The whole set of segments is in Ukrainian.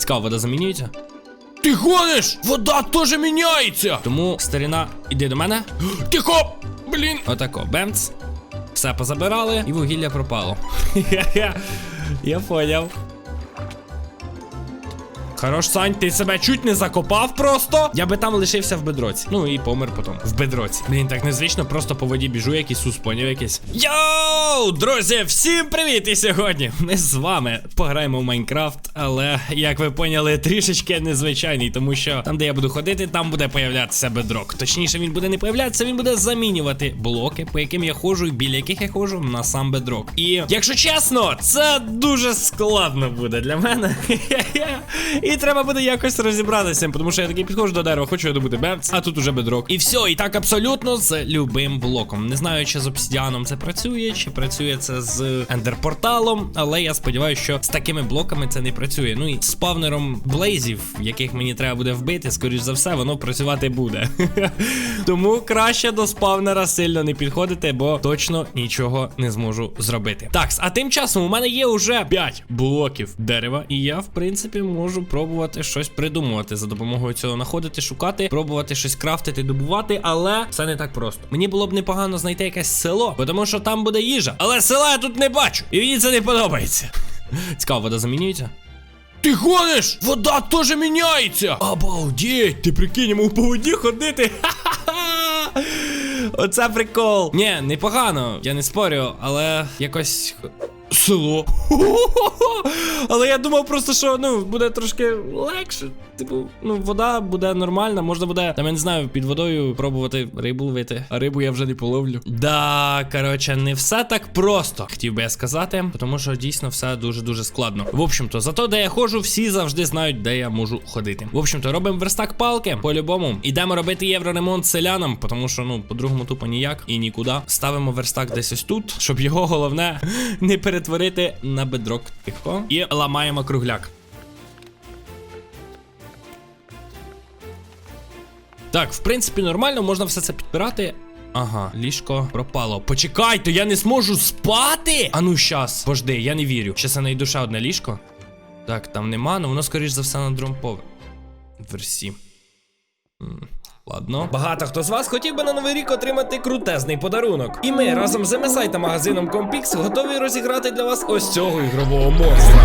Цікаво, вода замінюється? Ти гониш? Вода теж міняється. Тому, старіна, іди до мене. Тихо! Блін. Отако, бемц. Все позабирали, і вугілля пропало. Я поняв. Хорош, Сань, ти себе чуть не закопав просто. Я би там лишився в бедроці. Ну і помер потім. В бедроці. Блін, так незвично, просто по воді біжу, як Ісус, поняв якийсь. Йоу, друзі, всім привіт! І сьогодні ми з вами пограємо в Майнкрафт, але як ви поняли, трішечки незвичайний, тому що там, де я буду ходити, там буде появлятися бедрок. Точніше, він буде не появлятися, він буде замінювати блоки, по яким я ходжу, і біля яких я ходжу на сам бедрок. І якщо чесно, це дуже складно буде для мене. І треба буде якось розібратися, тому що я такий підходжу до дерева, хочу я добути бемц, а тут уже бедрок. І все, і так абсолютно з любим блоком. Не знаю, чи з обсидіаном це працює, чи працює це з ендерпорталом, але я сподіваюся, що з такими блоками це не працює. Ну і з спавнером блейзів, яких мені треба буде вбити, скоріш за все, воно працювати буде. Тому краще до спавнера сильно не підходити, бо точно нічого не зможу зробити. Так, а тим часом у мене є уже 5 блоків дерева, і я, в принципі, можу пробувати щось придумувати за допомогою цього знаходити, шукати, пробувати щось крафтити, добувати, але все не так просто. Мені було б непогано знайти якесь село, тому що там буде їжа. Але села я тут не бачу, і мені це не подобається. Цікаво, вода замінюється? Ти гониш? Вода теж міняється. Обалдеть, ти прикинь, йому по воді ходити. Ха-ха-ха. Оце прикол. Ні, непогано, я не спорю, але якось. Село. Але я думав просто, що ну буде трошки легше. Типу, ну, вода буде нормальна, можна буде, там я не знаю, під водою пробувати рибу ловити. А рибу я вже не половлю. Да, коротше, не все так просто, хотів би я сказати, тому що дійсно все дуже-дуже складно. В общем-то, зато де я ходжу, всі завжди знають, де я можу ходити. В общем-то, робимо верстак палки по-любому. Ідемо робити євроремонт селянам, тому що, ну, по-другому тупо ніяк і нікуди. Ставимо верстак десь ось тут, щоб його головне не перетворити на бедрок тихо. І ламаємо кругляк. Так, в принципі, нормально, можна все це підпирати. Ага, ліжко пропало. Почекайте, я не зможу спати. А ну щас, пожди, я не вірю. Щас я знайду ще одне ліжко. Так, там нема, але воно, скоріш за все, на другому поверсі. Версі. Ладно. Багато хто з вас хотів би на новий рік отримати крутезний подарунок. І ми разом з MSI та магазином Compix готові розіграти для вас ось цього ігрового монстра.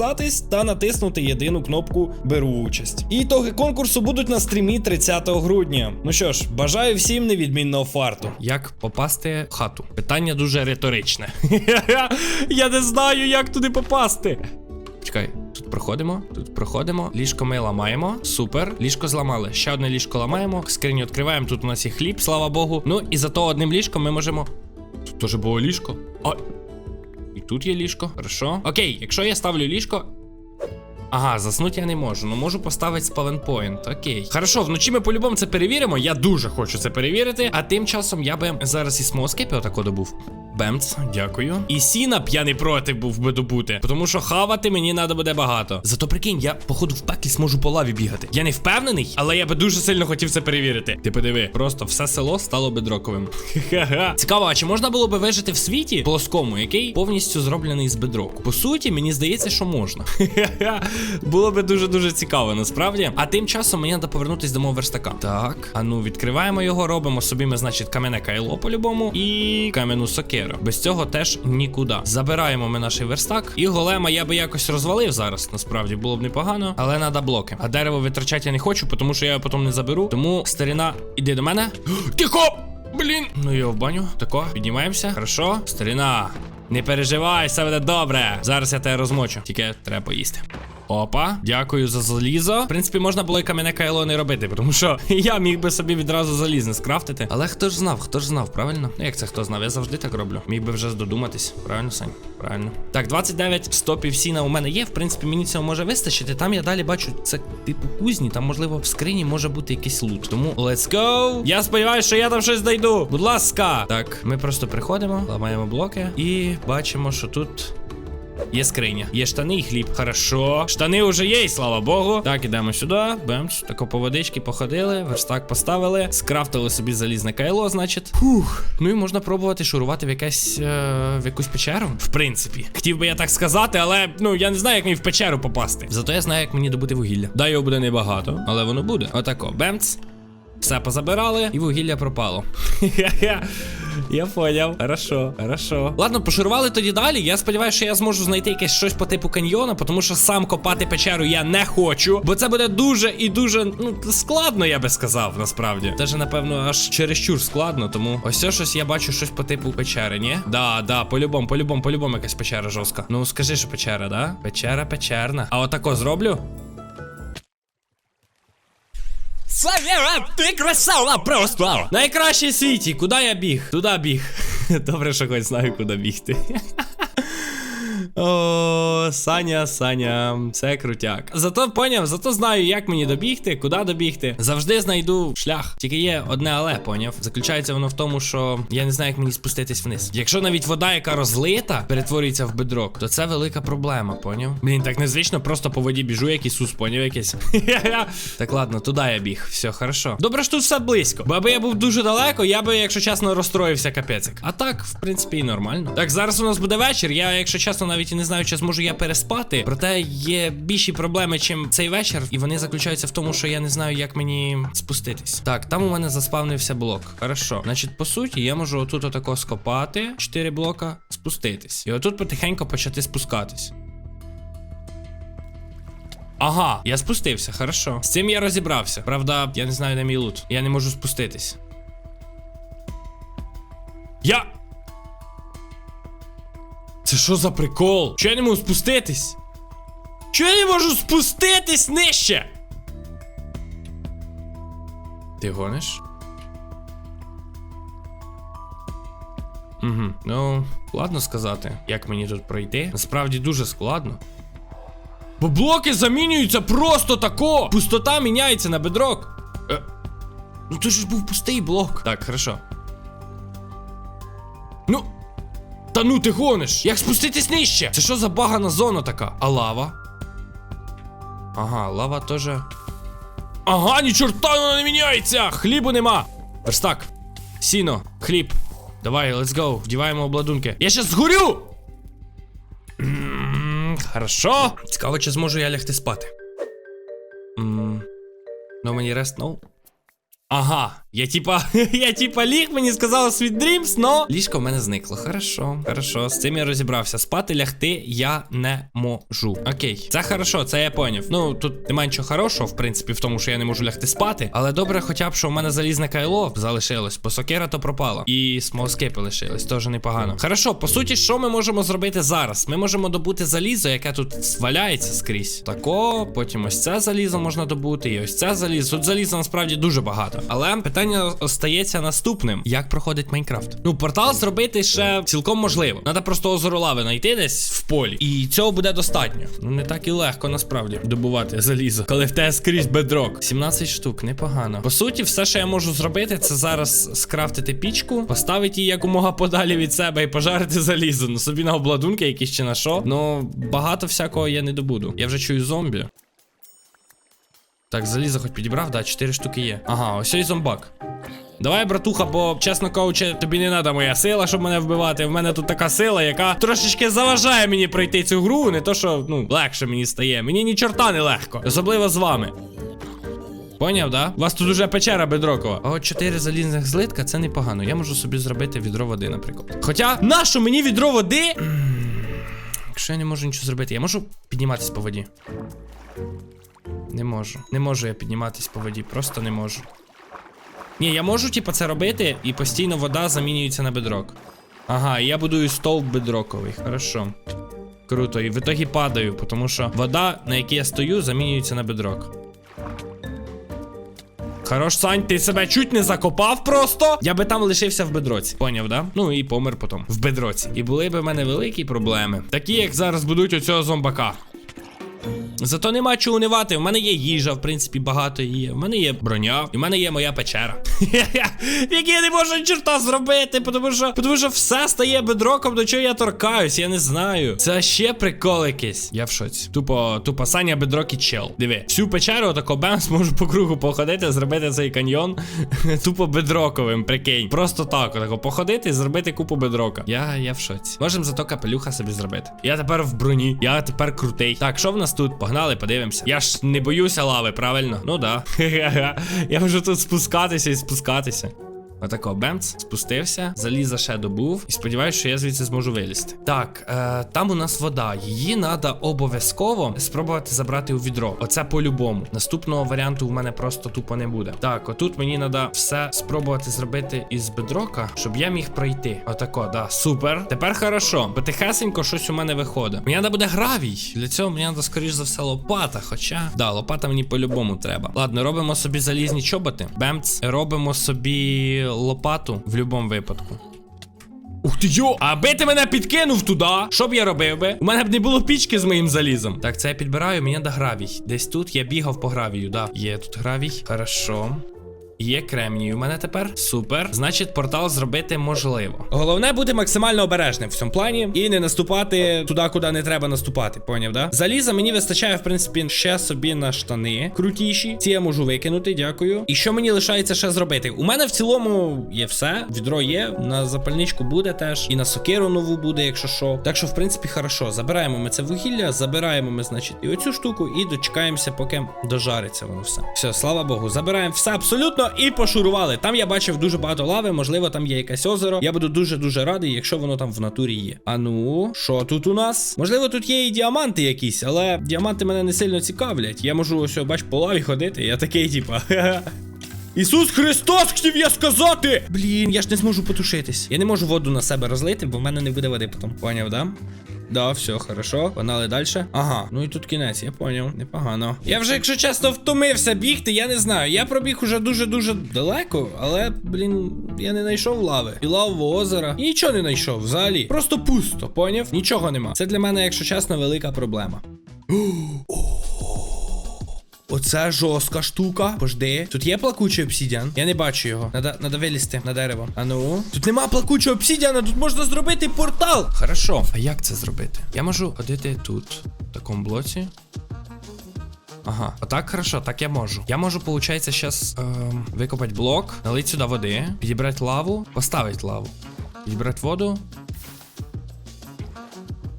підписатись та натиснути єдину кнопку Беру участь. І ітоги конкурсу будуть на стрімі 30 грудня. Ну що ж, бажаю всім невідмінного фарту. Як попасти в хату? Питання дуже риторичне. Я не знаю, як туди попасти. Чекай, тут проходимо, тут проходимо. Ліжко ми ламаємо. Супер. Ліжко зламали. Ще одне ліжко ламаємо. Скриню відкриваємо. Тут у нас є хліб, слава Богу. Ну і зато одним ліжком ми можемо. Тут теж було ліжко. А. Тут є ліжко. Хорошо. Окей, якщо я ставлю ліжко. Ага, заснути я не можу. Ну можу поставити спавенпоінт. Окей. Хорошо, вночі ми по-любому це перевіримо. Я дуже хочу це перевірити. А тим часом я би зараз і смоскепі отако добув. Бемц, дякую. І сіна б я не проти був би добути, тому що хавати мені треба буде багато. Зато прикинь, я походу в пеклі зможу по лаві бігати. Я не впевнений, але я би дуже сильно хотів це перевірити. Ти подиви, просто все село стало бедроковим. Ха-ха. Цікаво, а чи можна було би вижити в світі плоскому, який повністю зроблений з бедроку? По суті, мені здається, що можна. Ха-ха. Було би дуже дуже цікаво, насправді. А тим часом мені треба повернутися до мого верстака. Так, а ну відкриваємо його, робимо собі ми, значить, кам'яне кайло по-любому і кам'яну сокеру. Без цього теж нікуди. Забираємо ми наш верстак. І голема я би якось розвалив зараз. Насправді було б непогано, але треба блоки. А дерево витрачати я не хочу, тому що я його потім не заберу. Тому старина, іди до мене. Тихо! Блін! Ну його в баню. Тако, піднімаємося. Хорошо. Старина. Не переживай, все буде добре. Зараз я тебе розмочу. Тільки треба поїсти. Опа, дякую за залізо. В принципі, можна було і кам'яне кайло не робити, тому що я міг би собі відразу залізне скрафтити. Але хто ж знав, хто ж знав, правильно? Ну як це хто знав? Я завжди так роблю. Міг би вже додуматись. Правильно, Сань? Правильно. Так, 29 стопів сіна у мене є. В принципі, мені цього може вистачити. Там я далі бачу, це типу кузні, там, можливо, в скрині може бути якийсь лут. Тому let's go. Я сподіваюся, що я там щось знайду. Будь ласка. Так, ми просто приходимо, ламаємо блоки і бачимо, що тут. Є скриня, є штани і хліб. Хорошо. Штани вже є, і слава Богу. Так, ідемо сюди. Бемч. Тако по водички походили, верстак поставили, скрафтили собі залізне кайло, значить. Фух. Ну і можна пробувати шурувати в якесь е, в якусь печеру. В принципі. Хотів би я так сказати, але ну я не знаю, як мені в печеру попасти. Зато я знаю, як мені добути вугілля. Да, його буде небагато, але воно буде. Отако. Бемц. Все позабирали, і вугілля пропало. Я поняв. Хорошо, хорошо. Ладно, пошурували тоді далі. Я сподіваюся, що я зможу знайти якесь щось по типу каньйона, тому що сам копати печеру я не хочу. Бо це буде дуже і дуже ну, складно, я би сказав, насправді. Даже, напевно, аж чересчур складно, тому ось це щось я бачу щось по типу печери, ні? Да, да, по-любому, по-любому, по-любому якась печера жорстка. Ну скажи, що печера, да? Печера печерна. А отако зроблю. Савєра, ти красава просто! Найкращий в світі, куди я біг? Туди біг. Добре, що хоч знаю, куди бігти. О, Саня, Саня, це крутяк. Зато поняв, зато знаю, як мені добігти, куди добігти. Завжди знайду шлях. Тільки є одне але, поняв. Заключається воно в тому, що я не знаю, як мені спуститись вниз. Якщо навіть вода, яка розлита, перетворюється в бедрок, то це велика проблема, поняв? Блін, так незвично, просто по воді біжу, як Ісус, поняв якийсь. так, ладно, туди я біг. Все, хорошо. Добре, що тут все близько. Бо аби я був дуже далеко, я би, якщо чесно, розстроївся капецик. А так, в принципі, і нормально. Так, зараз у нас буде вечір. Я, якщо чесно, навіть і не знаю, чи зможу я переспати. Проте є більші проблеми, чим цей вечір, і вони заключаються в тому, що я не знаю, як мені спуститись. Так, там у мене заспавнився блок. Хорошо. Значить, по суті, я можу отут отако скопати 4 блока, спуститись. І отут потихеньку почати спускатись. Ага, я спустився, хорошо. З цим я розібрався. Правда, я не знаю, де мій лут. Я не можу спуститись. Я. Це що за прикол? Чого я не можу спуститись? Чого я не можу спуститись нижче? Ти гониш? Угу. Ну, складно сказати, як мені тут пройти. Насправді дуже складно. Бо блоки замінюються просто тако. Пустота міняється на бедрок. Е, ну то ж був пустий блок. Так, хорошо. Та ну ти гониш! Як спуститись нижче? Це що за багана зона така? А лава? Ага, лава теж. Ага, ні чорта вона не міняється! Хлібу нема! Верстак. Сіно, хліб. Давай, let's go. Вдіваємо обладунки. Я щас згорю! Хорошо. Цікаво, чи зможу я лягти спати. М, Ну мені рест, ну. Ага, я типа, я типа ліг, мені сказала Sweet Dreams, но ліжко в мене зникло. Хорошо, хорошо, з цим я розібрався. Спати лягти я не можу. Окей, це хорошо, це я поняв. Ну тут немає нічого хорошого, в принципі, в тому, що я не можу лягти спати. Але добре, хоча б що в мене залізне кайло залишилось, бо сокера то пропала. І смолскепи лишились, теж непогано. Хорошо, по суті, що ми можемо зробити зараз? Ми можемо добути залізо, яке тут валяється скрізь. Тако, потім ось це залізо можна добути, і ось це залізо. Тут заліза насправді дуже багато. Але питання остається наступним: як проходить Майнкрафт? Ну, портал зробити ще цілком можливо. Треба просто озеро лави знайти десь в полі. І цього буде достатньо. Ну не так і легко насправді добувати залізо, коли в тебе скрізь бедрок. 17 штук, непогано. По суті, все, що я можу зробити, це зараз скрафтити пічку, поставити її якомога подалі від себе і пожарити залізо. Ну собі на обладунки якісь чи на що. Ну багато всякого я не добуду. Я вже чую зомбі. Так, залізо хоч підібрав, да, 4 штуки є. Ага, ось і зомбак. Давай, братуха, бо, чесно кажучи, тобі не треба моя сила, щоб мене вбивати. В мене тут така сила, яка трошечки заважає мені пройти цю гру. Не то, що ну, легше мені стає. Мені ні чорта не легко. Особливо з вами. Поняв, да? У вас тут уже печера бедрокова. А от 4 залізних злитка це непогано. Я можу собі зробити відро води, наприклад. Хоча, нащо мені відро води? Якщо я не можу нічого зробити, я можу підніматись по воді. Не можу. Не можу я підніматись по воді, просто не можу. Ні, я можу, типу, це робити, і постійно вода замінюється на бедрок. Ага, і я будую стовп бедроковий. Хорошо. Круто. І в итогі падаю, тому що вода, на якій я стою, замінюється на бедрок. Хорош, Сань, ти себе чуть не закопав просто. Я би там лишився в бедроці. Поняв, да? Ну і помер потім. В бедроці. І були б в мене великі проблеми. Такі, як зараз будуть оцього зомбака. Зато нема чого унивати. В мене є їжа, в принципі, багато її. В мене є броня, і в мене є моя печера. В я не можу чорта зробити, тому що, тому що все стає бедроком, до чого я торкаюсь, я не знаю. Це ще прикол якийсь. Я в шоці. Тупо, тупо Саня бедрок і чел. Диви, всю печеру отако бемс можу по кругу походити, зробити цей каньйон тупо бедроковим, прикинь. Просто так, отако походити і зробити купу бедрока. Я, я в шоці. Можемо зато капелюха собі зробити. Я тепер в броні, я тепер крутий. Так, що в нас тут? Погнали, подивимося. Я ж не боюся лави, правильно? Ну да. Я можу тут спускатися і спускатися. Отако, бемц, спустився, заліза ще добув, і сподіваюся, що я звідси зможу вилізти. Так, е, там у нас вода. Її треба обов'язково спробувати забрати у відро. Оце по-любому. Наступного варіанту в мене просто тупо не буде. Так, отут мені треба все спробувати зробити із бедрока, щоб я міг пройти. Отако, да, супер. Тепер хорошо. Потихесенько щось у мене виходить. Мені треба буде гравій. Для цього мені треба, скоріш за все, лопата. Хоча, да, лопата мені по-любому треба. Ладно, робимо собі залізні чоботи. Бемц, робимо собі лопату в будь-якому випадку. Ух ти йо! Аби ти мене підкинув туди, що б я робив би? У мене б не було пічки з моїм залізом. Так, це я підбираю, мені да гравій. Десь тут я бігав по гравію, да. Є тут гравій. Хорошо. Є кремній у мене тепер. Супер. Значить, портал зробити можливо. Головне бути максимально обережним в цьому плані і не наступати туди, куди не треба наступати. Поняв, да? Заліза мені вистачає, в принципі, ще собі на штани крутіші. Ці я можу викинути, дякую. І що мені лишається ще зробити? У мене в цілому є все. Відро є, на запальничку буде теж. І на сокиру нову буде, якщо що. Так що, в принципі, хорошо. Забираємо ми це вугілля, забираємо ми, значить, і оцю штуку, і дочекаємося, поки дожариться воно все. Все, слава Богу, забираємо все абсолютно і пошурували. Там я бачив дуже багато лави, можливо, там є якесь озеро. Я буду дуже-дуже радий, якщо воно там в натурі є. А ну, що тут у нас? Можливо, тут є і діаманти якісь, але діаманти мене не сильно цікавлять. Я можу ось, бач, по лаві ходити. Я такий, типа. Ісус Христос хотів я сказати! Блін, я ж не зможу потушитись. Я не можу воду на себе розлити, бо в мене не буде води потім. Поняв, да? Да, все, хорошо. Погнали далі. Ага, ну і тут кінець, я поняв. Непогано. Я вже, якщо чесно, втомився бігти, я не знаю. Я пробіг уже дуже-дуже далеко, але, блін, я не знайшов лави. І лавового озера. І нічого не знайшов взагалі. Просто пусто, поняв? Нічого нема. Це для мене, якщо чесно, велика проблема. Оце жорстка штука. Пожди. Тут є плакучий обсідіан? Я не бачу його. Надо, надо вилізти на дерево. А ну. Тут нема плакучого обсідіана, тут можна зробити портал. Хорошо. А як це зробити? Я можу ходити тут, в такому блоці. Ага, отак хорошо, так я можу. Я можу, получається, зараз ем, викопати блок, налити сюди води, підібрати лаву, поставити лаву. Підібрати воду.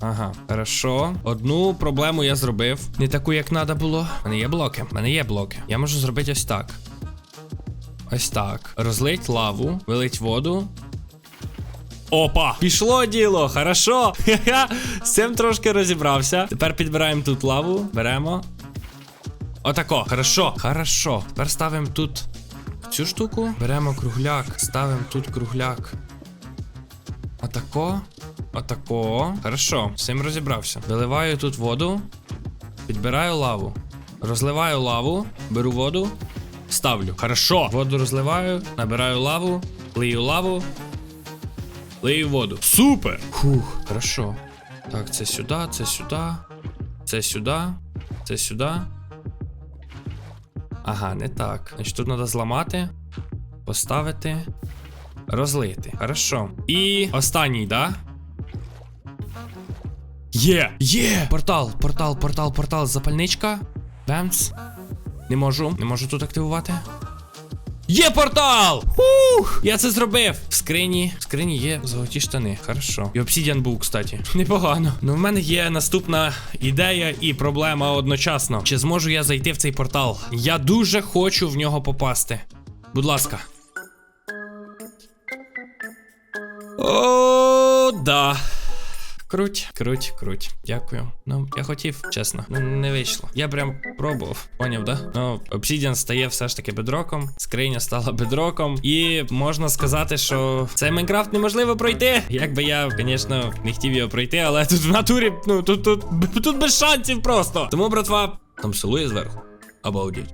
Ага, хорошо. Одну проблему я зробив. Не таку, як треба було. У мене є блоки. У мене є блоки. Я можу зробити ось так. Ось так. Розлить лаву, вилить воду. Опа! Пішло діло, хорошо. Ха-ха. З цим трошки розібрався. Тепер підбираємо тут лаву, беремо. Отако, хорошо, хорошо. Тепер ставимо тут цю штуку. Беремо кругляк, ставимо тут кругляк. Отако. Отако. Хорошо, цим розібрався. Виливаю тут воду. Підбираю лаву. Розливаю лаву, беру воду. ставлю. Хорошо. Воду розливаю, набираю лаву, лию лаву, лию воду. Супер! Фух, хорошо. Так, це сюди, це сюди, це сюди, це сюди. Ага, не так. Значить, тут треба зламати, поставити, розлити. Хорошо. І останній, да? Є! Є! Портал, портал, портал, портал, запальничка. Бемц. Не можу, не можу тут активувати. Є портал! Ух! Я це зробив! В скрині. В скрині є золоті штани. Хорошо. І обсідіан був, кстати. Непогано. Ну, в мене є наступна ідея і проблема одночасно. Чи зможу я зайти в цей портал? Я дуже хочу в нього попасти. Будь ласка. О, да. Круть, круть, круть. Дякую. Ну, я хотів, чесно. Ну, не вийшло. Я прям пробував. Поняв, да? Ну, Obsidian стає все ж таки бедроком, скриня стала бедроком. І можна сказати, що цей Майнкрафт неможливо пройти. Якби я, звісно, не хотів його пройти, але тут в натурі, ну тут, тут, тут без шансів просто. Тому, братва, там село є зверху. Обалдеть.